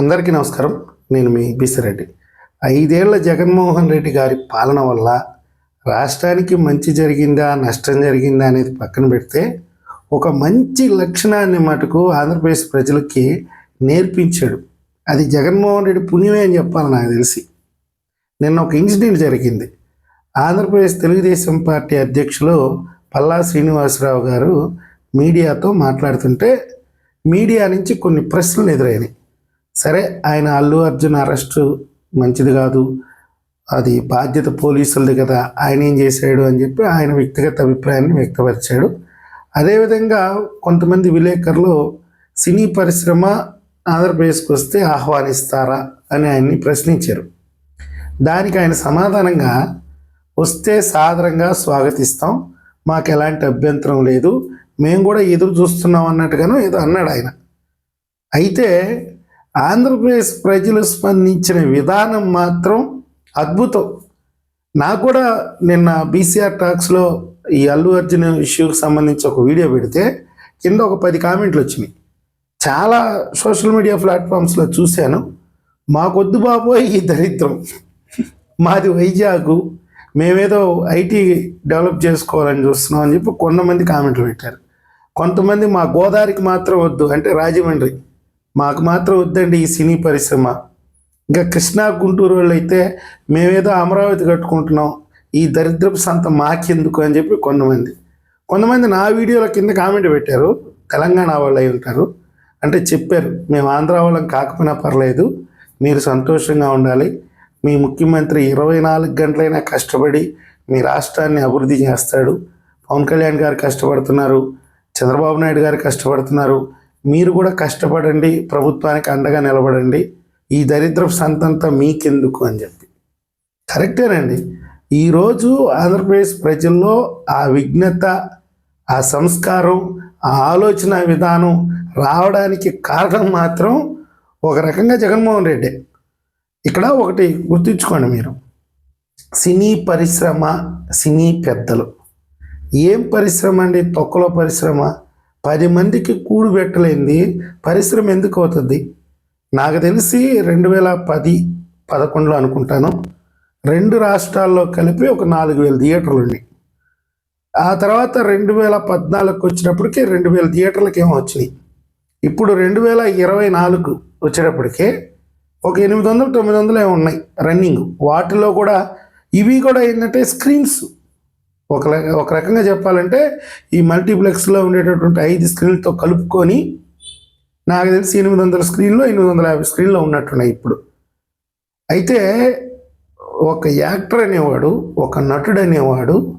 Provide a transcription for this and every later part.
అందరికీ నమస్కారం. నేను మీ బిసిరెడ్డి. ఐదేళ్ళ జగన్మోహన్ రెడ్డి గారి పాలన వల్ల రాష్ట్రానికి మంచి జరిగిందా నష్టం జరిగిందా అనేది పక్కన పెడితే ఒక మంచి లక్షణాన్ని మటుకు ఆంధ్రప్రదేశ్ ప్రజలకి నేర్పించాడు. అది జగన్మోహన్ రెడ్డి పుణ్యమే అని చెప్పాలి నాకు తెలిసి. నిన్న ఒక ఇన్సిడెంట్ జరిగింది. ఆంధ్రప్రదేశ్ తెలుగుదేశం పార్టీ అధ్యక్షులు పల్లా శ్రీనివాసరావు గారు మీడియాతో మాట్లాడుతుంటే మీడియా నుంచి కొన్ని ప్రశ్నలు ఎదురైనాయి. సరే ఆయన అల్లు అర్జున్ అరెస్టు మంచిది కాదు. అది బాధ్యత పోలీసులది కదా ఆయన ఏం చేశాడు అని చెప్పి ఆయన వ్యక్తిగత అభిప్రాయాన్ని వ్యక్తపరిచాడు. అదేవిధంగా కొంతమంది విలేకరులు సినీ పరిశ్రమ ఆంధ్రప్రదేశ్కి వస్తే ఆహ్వానిస్తారా అని ఆయన్ని ప్రశ్నించారు. దానికి ఆయన సమాధానంగా వస్తే సాదరంగా స్వాగతిస్తాం మాకు ఎలాంటి అభ్యంతరం లేదు మేము కూడా ఎదురు చూస్తున్నాం అన్నట్టుగాను ఏదో అన్నాడు ఆయన. అయితే ఆంధ్రప్రదేశ్ ప్రజలు స్పందించిన విధానం మాత్రం అద్భుతం. నాకు కూడా నిన్న బీసీఆర్ టాక్స్లో ఈ అల్లు అర్జున్ ఇష్యూకి సంబంధించి ఒక వీడియో పెడితే కింద ఒక పది కామెంట్లు వచ్చినాయి. చాలా సోషల్ మీడియా ప్లాట్ఫామ్స్లో చూశాను. మాకొద్దు బాబోయ్ ఈ దరిద్రం. మాది వైజాగ్. మేమేదో ఐటీ డెవలప్ చేసుకోవాలని చూస్తున్నాం అని చెప్పి కొంతమంది కామెంట్లు పెట్టారు. కొంతమంది మా గోదావరికి మాత్రం వద్దు అంటే రాజమండ్రి. మాకు మాత్రం వద్దండి ఈ సినీ పరిశ్రమ. ఇంకా కృష్ణా గుంటూరు వాళ్ళు అయితే మేమేదో అమరావతి కట్టుకుంటున్నాం. ఈ దరిద్రపు సంత మాకెందుకు అని చెప్పి కొంతమంది. కొంతమంది నా వీడియోల కింద కామెంట్ పెట్టారు. తెలంగాణ వాళ్ళు అయి ఉంటారు. అంటే చెప్పారు మేము ఆంధ్ర వాళ్ళం కాకపోయినా పర్లేదు మీరు సంతోషంగా ఉండాలి. మీ ముఖ్యమంత్రి ఇరవై నాలుగు గంటలైనా కష్టపడి మీ రాష్ట్రాన్ని అభివృద్ధి చేస్తాడు. పవన్ కళ్యాణ్ గారు కష్టపడుతున్నారు చంద్రబాబు నాయుడు గారు కష్టపడుతున్నారు మీరు కూడా కష్టపడండి ప్రభుత్వానికి అండగా నిలబడండి. ఈ దరిద్రపు సంతంతా మీకెందుకు అని చెప్పి. కరెక్టేనండి. ఈరోజు ఆంధ్రప్రదేశ్ ప్రజల్లో ఆ విఘ్నత ఆ సంస్కారం ఆ ఆలోచన విధానం రావడానికి కారణం మాత్రం ఒక రకంగా జగన్మోహన్ రెడ్డి. ఇక్కడ ఒకటి గుర్తుంచుకోండి మీరు. సినీ పరిశ్రమ సినీ పెద్దలు. ఏం పరిశ్రమ అండి? తొక్కలో పరిశ్రమ పది మందికి కూడు పెట్టలేంది. పరిశ్రమ ఎందుకు అవుతుంది? నాకు తెలిసి రెండు వేల పది పదకొండులో అనుకుంటాను. రెండు రాష్ట్రాల్లో కలిపి ఒక నాలుగు వేల థియేటర్లు ఉన్నాయి. ఆ తర్వాత రెండు వేల పద్నాలుగుకి వచ్చినప్పటికీ రెండు వేల థియేటర్లకి ఏమో వచ్చినాయి. ఇప్పుడు రెండు వేల ఇరవై నాలుగు వచ్చేటప్పటికే ఒక ఎనిమిది వందలు తొమ్మిది వందలు ఏమో ఉన్నాయి రన్నింగ్. వాటిలో కూడా ఇవి కూడా ఏంటంటే స్క్రీన్స్. ఒక ల- ఒక రకంగా చెప్పాలంటే ఈ మల్టీప్లెక్స్లో ఉండేటటువంటి ఐదు స్క్రీన్లతో కలుపుకొని నాకు తెలిసి ఎనిమిది వందల స్క్రీన్లో ఎనిమిది వందల యాభై స్క్రీన్లో ఉన్నట్టున్నాయి ఇప్పుడు. అయితే ఒక యాక్టర్ అనేవాడు ఒక నటుడు అనేవాడు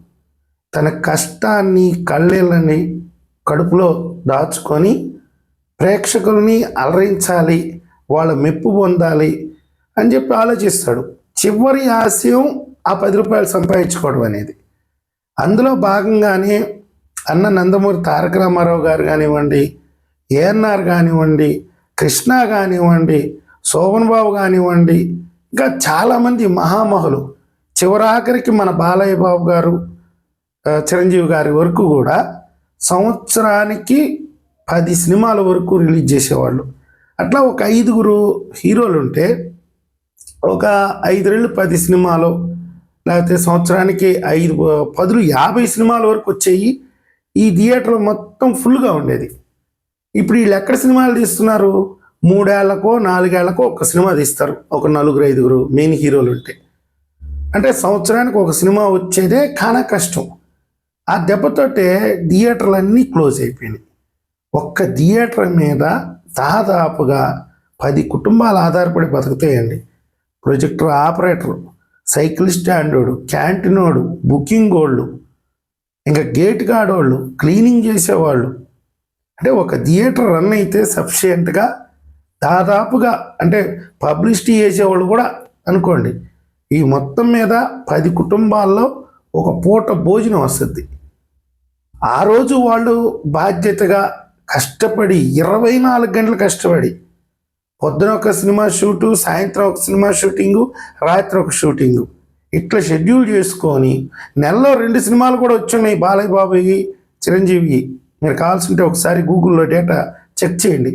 తన కష్టాన్ని కళ్ళని కడుపులో దాచుకొని ప్రేక్షకుల్ని అలరించాలి వాళ్ళ మెప్పు పొందాలి అని చెప్పి ఆలోచిస్తాడు. చివరి ఆశయం ఆ పది రూపాయలు సంపాదించుకోవడం అనేది. అందులో భాగంగానే అన్న నందమూరి తారక రామారావు గారు కానివ్వండి ఏఎన్ఆర్ కానివ్వండి కృష్ణ కానివ్వండి శోభన్ బాబు కానివ్వండి ఇంకా చాలామంది మహామహులు. చివరాఖరికి మన బాలయ్య బాబు గారు చిరంజీవి గారి వరకు కూడా సంవత్సరానికి పది సినిమాల వరకు రిలీజ్ చేసేవాళ్ళు. అట్లా ఒక ఐదుగురు హీరోలు ఉంటే ఒక ఐదు రెళ్ళు పది సినిమాలు లేకపోతే సంవత్సరానికి ఐదు పదులు యాభై సినిమాల వరకు వచ్చేయి. ఈ థియేటర్ మొత్తం ఫుల్గా ఉండేది. ఇప్పుడు వీళ్ళు ఎక్కడ సినిమాలు తీస్తున్నారు? మూడేళ్ళకో నాలుగేళ్ళకో ఒక సినిమా తీస్తారు. ఒక నలుగురు ఐదుగురు మెయిన్ హీరోలు ఉంటే. అంటే సంవత్సరానికి ఒక సినిమా వచ్చేదే కానా కష్టం. ఆ దెబ్బతోటే థియేటర్లు అన్నీ క్లోజ్ అయిపోయినాయి. ఒక్క థియేటర్ మీద దాదాపుగా పది కుటుంబాలు ఆధారపడి బతుకుతాయండి. Projector operator. సైకిల్ స్టాండోడు క్యాంటీనోడు బుకింగ్ వాళ్ళు ఇంకా గేట్ గార్డోళ్ళు క్లీనింగ్ చేసేవాళ్ళు. అంటే ఒక థియేటర్ రన్ అయితే సఫిషియెంట్గా దాదాపుగా అంటే పబ్లిసిటీ చేసేవాళ్ళు కూడా అనుకోండి. ఈ మొత్తం మీద పది కుటుంబాల్లో ఒక పూట భోజనం వస్తుంది. ఆ రోజు వాళ్ళు బాధ్యతగా కష్టపడి ఇరవై నాలుగు గంటలు కష్టపడి పొద్దున ఒక సినిమా షూటు సాయంత్రం ఒక సినిమా షూటింగు రాత్రి ఒక షూటింగు. ఇట్లా షెడ్యూల్ చేసుకొని నెలలో రెండు సినిమాలు కూడా వచ్చున్నాయి బాలయ్య బాబుకి చిరంజీవి మీరు కావాల్సింటే ఒకసారి గూగుల్లో డేటా చెక్ చేయండి.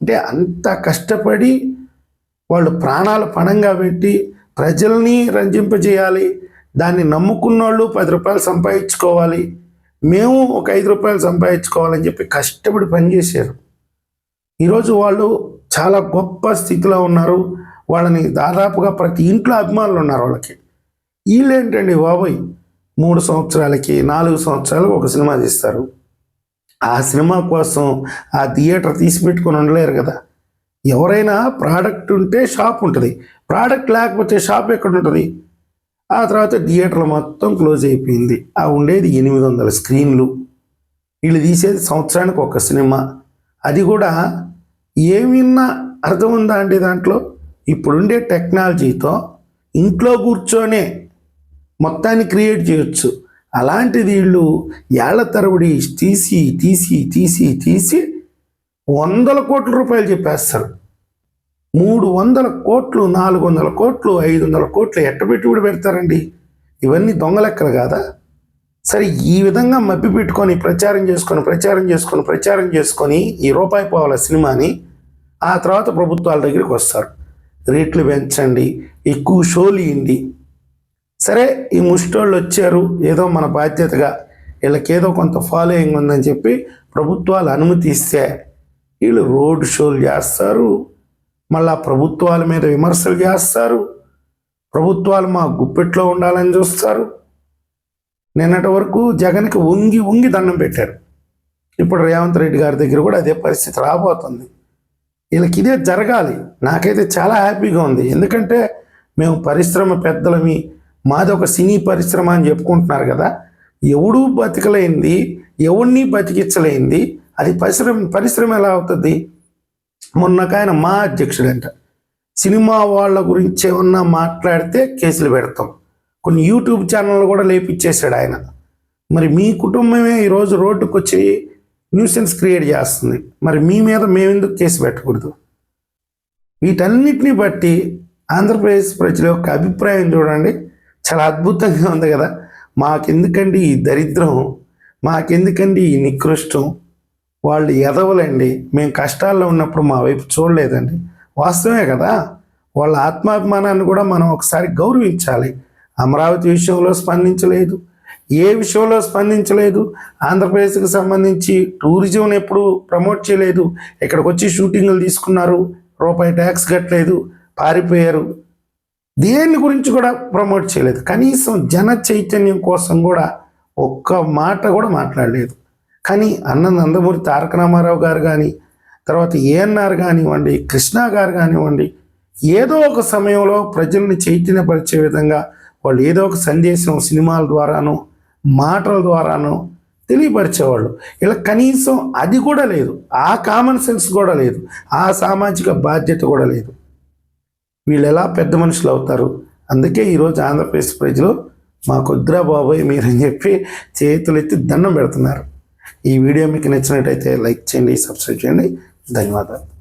అంటే అంత కష్టపడి వాళ్ళు ప్రాణాలు పణంగా పెట్టి ప్రజల్ని రంజింపజేయాలి. దాన్ని నమ్ముకున్న వాళ్ళు పది రూపాయలు సంపాదించుకోవాలి. మేము ఒక ఐదు రూపాయలు సంపాదించుకోవాలని చెప్పి కష్టపడి పనిచేశారు. ఈరోజు వాళ్ళు చాలా గొప్ప స్థితిలో ఉన్నారు. వాళ్ళని దాదాపుగా ప్రతి ఇంట్లో అభిమానులు ఉన్నారు వాళ్ళకి. వీళ్ళేంటండి బాబోయ్? మూడు సంవత్సరాలకి నాలుగు సంవత్సరాలకు ఒక సినిమా తీస్తారు. ఆ సినిమా కోసం ఆ థియేటర్ తీసి పెట్టుకొని ఉండలేరు కదా. ఎవరైనా ప్రోడక్ట్ ఉంటే షాప్ ఉంటుంది. ప్రోడక్ట్ లేకపోతే షాప్ ఎక్కడ ఉంటుంది ఆ తర్వాత థియేటర్లు మొత్తం క్లోజ్ అయిపోయింది. ఆ ఉండేది ఎనిమిది వందల స్క్రీన్లు. వీళ్ళు తీసేది సంవత్సరానికి ఒక సినిమా. అది కూడా ఏమిన్నా అర్థం ఉందా అండి దాంట్లో? ఇప్పుడుండే టెక్నాలజీతో ఇంట్లో కూర్చొనే మొత్తాన్ని క్రియేట్ చేయొచ్చు. అలాంటిది వీళ్ళు ఏళ్ళ తరబడి తీసి తీసి తీసి తీసి వందల కోట్ల రూపాయలు చెప్పేస్తారు. మూడు వందల కోట్లు నాలుగు వందల కోట్లు ఐదు వందల కోట్లు ఎట్ట పెట్టుబడి పెడతారండి? ఇవన్నీ దొంగలెక్కలు కాదా? సరే ఈ విధంగా మప్పి పెట్టుకొని ప్రచారం చేసుకొని ప్రచారం చేసుకొని ప్రచారం చేసుకొని ఈ రూపాయి పోవాల సినిమాని ఆ తర్వాత ప్రభుత్వాల దగ్గరికి వస్తారు. రేట్లు పెంచండి ఎక్కువ షోలు ఇవ్వండి సరే ఈ ముష్టోళ్ళు వచ్చారు ఏదో మన బాధ్యతగా వీళ్ళకి ఏదో కొంత ఫాలోయింగ్ ఉందని చెప్పి ప్రభుత్వాలు అనుమతి ఇస్తే వీళ్ళు రోడ్ షోలు చేస్తారు మళ్ళా ప్రభుత్వాల మీద విమర్శలు చేస్తారు ప్రభుత్వాలు మా గుప్పెట్లో ఉండాలని చూస్తారు. నిన్నటి వరకు జగన్కి ఉంగి ఉంగి దండం పెట్టారు. ఇప్పుడు రేవంత్ రెడ్డి గారి దగ్గర కూడా అదే పరిస్థితి రాబోతుంది. వీళ్ళకి ఇదే జరగాలి. నాకైతే చాలా హ్యాపీగా ఉంది. ఎందుకంటే మేము పరిశ్రమ పెద్దలమి మాది ఒక సినీ పరిశ్రమ అని చెప్పుకుంటున్నారు కదా. ఎవడూ బతికలేంది ఎవడిని బతికించలేంది అది పరిశ్రమ పరిశ్రమ ఎలా అవుతుంది? మొన్నకాయన మా అధ్యక్షుడంట. సినిమా వాళ్ళ గురించి ఏమన్నా మాట్లాడితే కేసులు పెడతాం. కొన్ని యూట్యూబ్ ఛానళ్ళు కూడా లేపించేశాడు ఆయన. మరి మీ కుటుంబమే ఈరోజు రోడ్డుకు వచ్చి న్యూసెన్స్ క్రియేట్ చేస్తుంది. మరి మీ మీద మేమెందుకు కేసు పెట్టకూడదు? వీటన్నిటిని బట్టి ఆంధ్రప్రదేశ్ ప్రజల యొక్క అభిప్రాయం చూడండి. చాలా అద్భుతంగా ఉంది కదా. మాకెందుకండి ఈ దరిద్రం? మాకెందుకండి ఈ నికృష్టం? వాళ్ళు ఎదవలండి. మేము కష్టాల్లో ఉన్నప్పుడు మా వైపు చూడలేదండి. వాస్తవమే కదా. వాళ్ళ ఆత్మాభిమానాన్ని కూడా మనం ఒకసారి గౌరవించాలి. అమరావతి విషయంలో స్పందించలేదు. ఏ విషయంలో స్పందించలేదు? ఆంధ్రప్రదేశ్కి సంబంధించి టూరిజం ఎప్పుడు ప్రమోట్ చేయలేదు. ఇక్కడికి వచ్చి షూటింగ్లు తీసుకున్నారు. రూపాయి ట్యాక్స్ కట్టలేదు. పారిపోయారు. దేని గురించి కూడా ప్రమోట్ చేయలేదు. కనీసం జన చైతన్యం కోసం కూడా ఒక్క మాట కూడా మాట్లాడలేదు. కానీ అన్న నందమూరి తారక రామారావు గారు కానీ తర్వాత ఏఎన్ఆర్ కానివ్వండి కృష్ణ గారు కానివ్వండి ఏదో ఒక సమయంలో ప్రజల్ని చైతన్యపరిచే విధంగా వాళ్ళు ఏదో ఒక సందేశం సినిమాల ద్వారానో మాటల ద్వారానో తెలియపరిచేవాళ్ళు. ఇలా కనీసం అది కూడా లేదు. ఆ కామన్ సెన్స్ కూడా లేదు. ఆ సామాజిక బాధ్యత కూడా లేదు. వీళ్ళు ఎలా పెద్ద మనుషులు అవుతారు? అందుకే ఈరోజు ఆంధ్రప్రదేశ్ ప్రజలు మా కొద్దిరా మీరు మీరని చెప్పి చేతులు ఎత్తి దండం పెడుతున్నారు. ఈ వీడియో మీకు నచ్చినట్టయితే లైక్ చేయండి సబ్స్క్రైబ్ చేయండి. ధన్యవాదాలు.